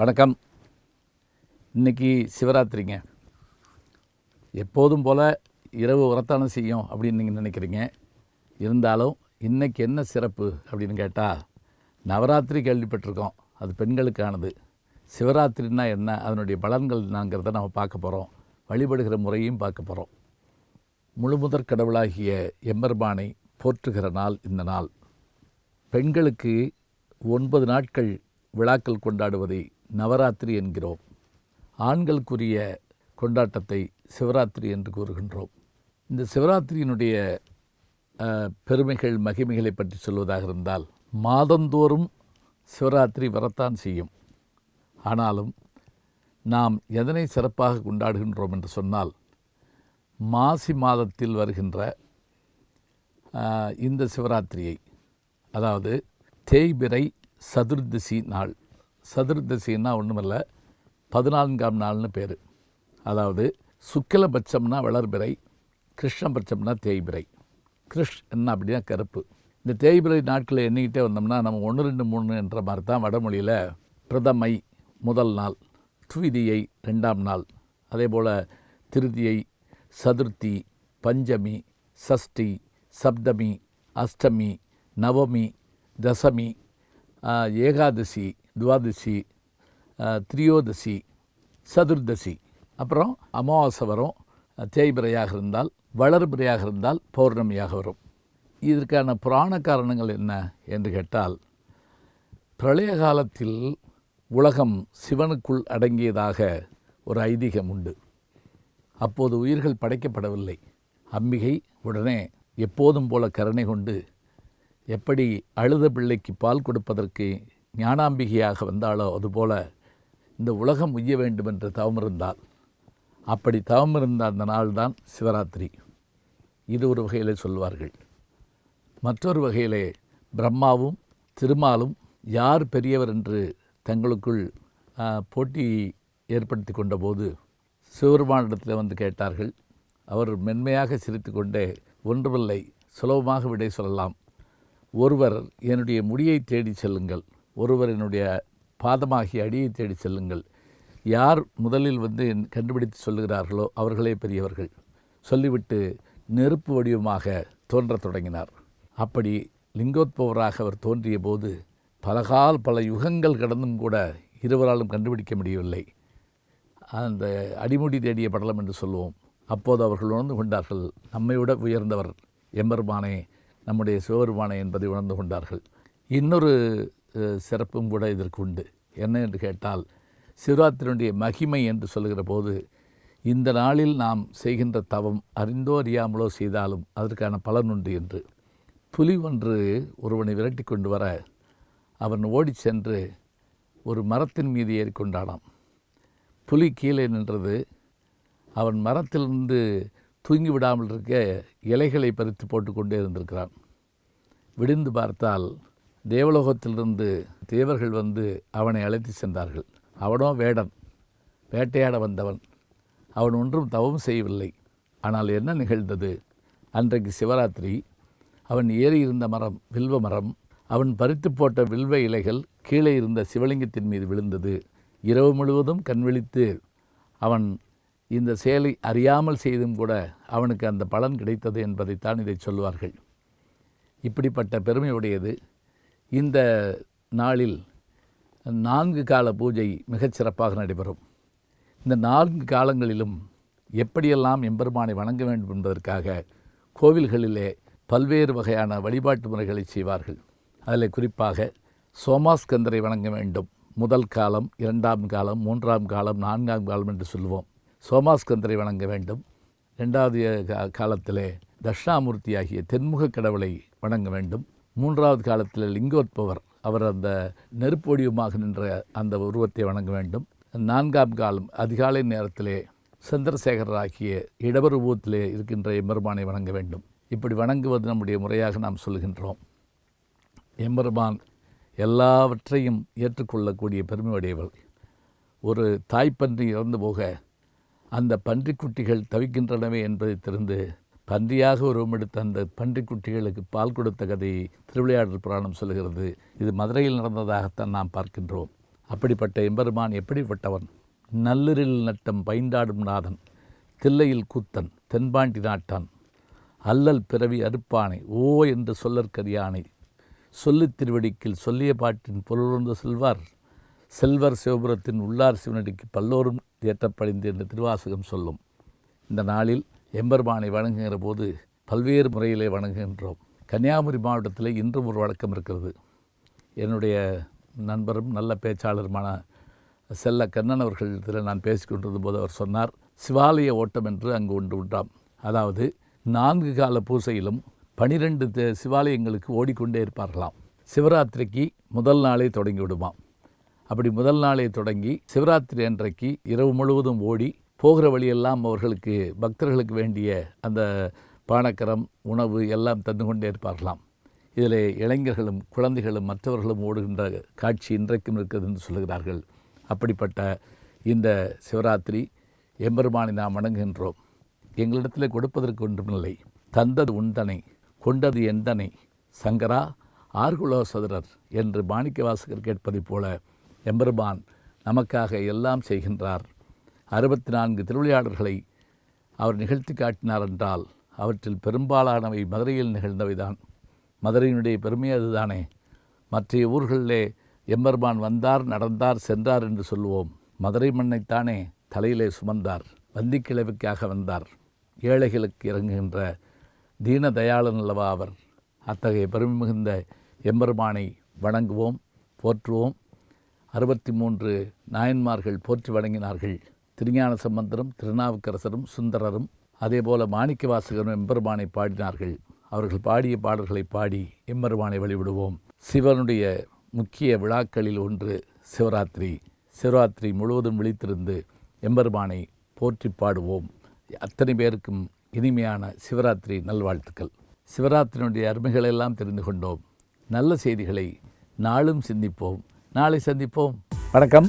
வணக்கம். இன்னைக்கு சிவராத்திரிங்க. எப்போதும் போல் இரவு உரத்தானே செய்யும் அப்படின்னு நீங்கள் நினைக்கிறீங்க. இருந்தாலும் இன்றைக்கி என்ன சிறப்பு அப்படின்னு கேட்டால் நவராத்திரி கேள்விப்பட்டிருக்கோம். அது பெண்களுக்கானது. சிவராத்திரின்னா என்ன அதனுடைய பலன்கள் என்னங்கிறத நம்ம பார்க்க போகிறோம் வழிபடுகிற முறையும் பார்க்க போகிறோம் முழுமுதற் கடவுளாகிய எம்பெருமானை போற்றுகிற நாள் இந்த நாள். பெண்களுக்கு ஒன்பது நாட்கள் விழாக்கள் கொண்டாடுவதை நவராத்திரி என்கிறோம். ஆண்களுக்குரிய கொண்டாட்டத்தை சிவராத்திரி என்று கூறுகின்றோம். இந்த சிவராத்திரியினுடைய பெருமைகள் மகிமைகளை பற்றி சொல்வதாக இருந்தால் மாதந்தோறும் சிவராத்திரி வரத்தான் செய்யும். ஆனாலும் நாம் எதனை சிறப்பாக கொண்டாடுகின்றோம் என்று சொன்னால் மாசி மாதத்தில் வருகின்ற இந்த சிவராத்திரியை அதாவது தேய்பிரை சதுர்தசி நாள் சதுர்தசின்னா ஒன்றுமில்ல பதினான்காம் நாள்னு பேர். அதாவது சுக்கிலபட்சம்னா வளர்பிறை கிருஷ்ணபட்சம்னா தேய்பிறை. கிருஷ் என்ன அப்படின்னா கருப்பு. இந்த தேய்பிறை நாட்களை எண்ணிக்கிட்டே வந்தோம்னா நம்ம ஒன்று ரெண்டு மூணு என்ற மாதிரி தான் வடமொழியில் பிரதமை முதல் நாள் துவிதியை ரெண்டாம் நாள். அதே போல் திருதியை சதுர்த்தி பஞ்சமி சஷ்டி சப்தமி அஷ்டமி நவமி தசமி ஏகாதசி துவாதசி த்ரியோதசி திரியோதசி சதுர்தசி. அப்புறம் அமாவாசை வரும் தேய்பிரையாக இருந்தால் வளர்பிரையாக இருந்தால் பௌர்ணமியாக வரும். இதற்கான புராண காரணங்கள் என்ன என்று கேட்டால் பிரளய காலத்தில் உலகம் சிவனுக்குள் அடங்கியதாக ஒரு ஐதீகம் உண்டு. அப்போது உயிர்கள் படைக்கப்படவில்லை. அம்பிகை உடனே எப்போதும் போல கருணை கொண்டு எப்படி அழுத பிள்ளைக்கு பால் கொடுப்பதற்கு ஞானாம்பிகையாக வந்தாலோ அதுபோல இந்த உலகம் உய்ய வேண்டும் என்று தவமிருந்தாள் அப்படி தவமிருந்த அந்த நாள்தான் சிவராத்திரி. இது ஒரு வகையிலே சொல்வார்கள். மற்றொரு வகையிலே பிரம்மாவும் திருமாலும் யார் பெரியவர் என்று தங்களுக்குள் போட்டி ஏற்படுத்தி கொண்டபோது சிவபெருமானிடத்தில் வந்து கேட்டார்கள். அவர் மென்மையாக சிரித்துக்கொண்டே ஒன்றுமில்லை சுலபமாக விடை சொல்லலாம். ஒருவர் என்னுடைய முடியை தேடி செல்லுங்கள். ஒருவரினுடைய பாதமாகி அடியை தேடி செல்லுங்கள். யார் முதலில் வந்து கண்டுபிடித்து சொல்லுகிறார்களோ அவர்களே பெரியவர்கள். சொல்லிவிட்டு நெருப்பு வடிவமாக தோன்றத் தொடங்கினார். அப்படி லிங்கோத்பவராக அவர் தோன்றிய போது பலகால் பல யுகங்கள் கடந்தும் கூட இருவராலும் கண்டுபிடிக்க முடியவில்லை. அந்த அடிமுடி தேடிய படலம் என்று சொல்லுவோம் அப்போது அவர்கள் உணர்ந்து கொண்டார்கள் நம்மை விட உயர்ந்தவர் எம்பெருமானே நம்முடைய சிவபெருமானே என்பதை உணர்ந்து கொண்டார்கள். இன்னொரு சிறப்பும் கூட இதற்கு உண்டு என்ன என்று கேட்டால் சிவராத்திரியுடைய மகிமை என்று சொல்லுகிற போது இந்த நாளில் நாம் செய்கின்ற தவம் அறிந்தோ அறியாமலோ செய்தாலும் அதற்கான பலன் உண்டு என்று. புலி ஒன்று ஒருவனை விரட்டி கொண்டு வர அவன் ஓடிச் சென்று ஒரு மரத்தின் மீது ஏறிக்கொண்டானாம். புலி கீழே நின்றது. அவன் மரத்திலிருந்து தூங்கி விடாமல் இருக்க இலைகளை பறித்து போட்டுக்கொண்டே இருந்திருக்கிறான். விடிந்து பார்த்தால் தேவலோகத்திலிருந்து தேவர்கள் வந்து அவனை அழைத்து சென்றார்கள். அவனோ வேடன் வேட்டையாட வந்தவன். அவன் ஒன்றும் தவம் செய்யவில்லை. ஆனால் என்ன நிகழ்ந்தது? அன்றைக்கு சிவராத்திரி. அவன் ஏறி இருந்த மரம் வில்வ மரம். அவன் பறித்து போட்ட வில்வ இலைகள் கீழே இருந்த சிவலிங்கத்தின் மீது விழுந்தது. இரவு முழுவதும் கண் விழித்து அவன் இந்த செயலை அறியாமல் செய்தும் கூட அவனுக்கு அந்த பலன் கிடைத்தது என்பதைத்தான் இதை சொல்வார்கள் இப்படிப்பட்ட பெருமையுடையது இந்த நாளில் நான்கு கால பூஜை மிகச் சிறப்பாக நடைபெறும். இந்த நான்கு காலங்களிலும் எப்படியெல்லாம் எம்பெருமானை வணங்க வேண்டும் என்பதற்காக கோவில்களிலே பல்வேறு வகையான வழிபாட்டு முறைகளை செய்வார்கள். அதில் குறிப்பாக சோமாஸ்கந்தரை வணங்க வேண்டும். முதல் காலம் இரண்டாம் காலம் மூன்றாம் காலம் நான்காம் காலம் என்று சொல்லுவோம். சோமாஸ்கந்தரை வணங்க வேண்டும். ரெண்டாவது காலத்திலே தட்சிணாமூர்த்தி ஆகிய தென்முக கடவுளை வணங்க வேண்டும். மூன்றாவது காலத்தில் லிங்கோத்பவர் அவர் அந்த நெருப்பொடியுமாக நின்ற அந்த உருவத்தை வணங்க வேண்டும். நான்காம் காலம் அதிகாலை நேரத்திலே சந்திரசேகரர் ஆகிய இடவருவத்திலே இருக்கின்ற எம்பெருமானை வணங்க வேண்டும். இப்படி வணங்குவது நம்முடைய முறையாக நாம் சொல்கின்றோம். எம்பெருமான் எல்லாவற்றையும் ஏற்றுக்கொள்ளக்கூடிய பெருமை உடையவள் ஒரு தாய்ப்பன்றி இறந்து போக அந்த பன்றிக்குட்டிகள் தவிக்கின்றனவே என்பதை தெரிந்து பன்றியாக உருவமெடுத்த அந்த பன்றிக்குட்டிகளுக்கு பால் கொடுத்த கதையை திருவிளையாடல் புராணம் சொல்கிறது இது மதுரையில் நடந்ததாகத்தான் நாம் பார்க்கின்றோம். அப்படிப்பட்ட எம்பெருமான் எப்படிப்பட்டவன்? நல்லிரில் நட்டம் பைந்தாடும் நாதன் தில்லையில் கூத்தன் தென்பாண்டி நாட்டான் அல்லல் பிறவி அறுப்பானை ஓ என்று சொல்லற்கரியானை சொல்லித் திருவடிக்கில் சொல்லிய பாட்டின் பொருளுணர்ந்து செல்வார் செல்வர் சிவபுரத்தின் உள்ளார் சிவனடிக்கு பல்லோரும் ஏற்றப்படைந்து என்று திருவாசகம் சொல்லும். இந்த நாளில் எம்பெருமானை வணங்குகிற போது பல்வேறு முறையிலே வணங்குகின்றோம். கன்னியாகுமரி மாவட்டத்தில் இன்றும் ஒரு வழக்கம் இருக்கிறது. என்னுடைய நண்பரும் நல்ல பேச்சாளருமான செல்ல கண்ணன் அவர்களிடத்தில் நான் பேசிக்கொண்டிருந்த போது அவர் சொன்னார் சிவாலய ஓட்டம் என்று அங்கு ஒன்று உண்டாம். அதாவது நான்கு கால பூசையிலும் பனிரெண்டு தே- சிவாலயங்களுக்கு ஓடிக்கொண்டே இருப்பார்களாம். சிவராத்திரிக்கு முதல் நாளே தொடங்கி விடுமாம். அப்படி முதல் நாளே தொடங்கி சிவராத்திரி அன்றைக்கு இரவு முழுவதும் ஓடி போகிற வழியெல்லாம் அவர்களுக்கு பக்தர்களுக்கு வேண்டிய அந்த பானக்கரம் உணவு எல்லாம் தந்து கொண்டே இருப்பார்களாம். இதில் இளைஞர்களும் குழந்தைகளும் மற்றவர்களும் ஓடுகின்ற காட்சி இன்றைக்கும் இருக்கிறது என்று சொல்லுகிறார்கள். அப்படிப்பட்ட இந்த சிவராத்திரி எம்பெருமானை நாம் வணங்குகின்றோம். எங்களிடத்தில் கொடுப்பதற்கு ஒன்றுமில்லை. தந்தது உண்டனை கொண்டது எந்தனை சங்கரா ஆர்குலோசதரர் என்று மாணிக்க வாசகர் கேட்பதைப் போல எம்பெருமான் நமக்காக எல்லாம் செய்கின்றார். அறுபத்தி நான்கு திருவிளையாடல்களை அவர் நிகழ்த்தி காட்டினார் என்றால் அவற்றில் பெரும்பாலானவை மதுரையில் நிகழ்ந்தவைதான். மதுரையினுடைய பெருமை அதுதானே. மற்ற ஊர்களிலே எம்பெருமான் வந்தார் நடந்தார் சென்றார் என்று சொல்லுவோம். மதுரை மண்ணைத்தானே தலையிலே சுமந்தார் வந்திக்கிழவிக்காக வந்தார். ஏழைகளுக்கு இறங்குகின்ற தீன தயாளன் அல்லவா அவர்? அத்தகைய பெருமை மிகுந்த எம்பெருமானை வணங்குவோம் போற்றுவோம். அறுபத்தி மூன்று நாயன்மார்கள் போற்றி வணங்கினார்கள். திருஞான சம்பந்தரும் திருநாவுக்கரசரும் சுந்தரரும் அதேபோல மாணிக்கவாசகரும் எம்பெருமானை பாடினார்கள். அவர்கள் பாடிய பாடல்களை பாடி எம்பெருமானை வழிவிடுவோம் சிவனுடைய முக்கிய விழாக்களில் ஒன்று சிவராத்திரி. சிவராத்திரி முழுவதும் விழித்திருந்து எம்பெருமானை போற்றி பாடுவோம். அத்தனை பேருக்கும் இனிமையான சிவராத்திரி நல்வாழ்த்துக்கள். சிவராத்திரியினுடைய அருமைகளெல்லாம் தெரிந்து கொண்டோம். நல்ல செய்திகளை நாளும் சிந்திப்போம். நாளை சந்திப்போம். வணக்கம்.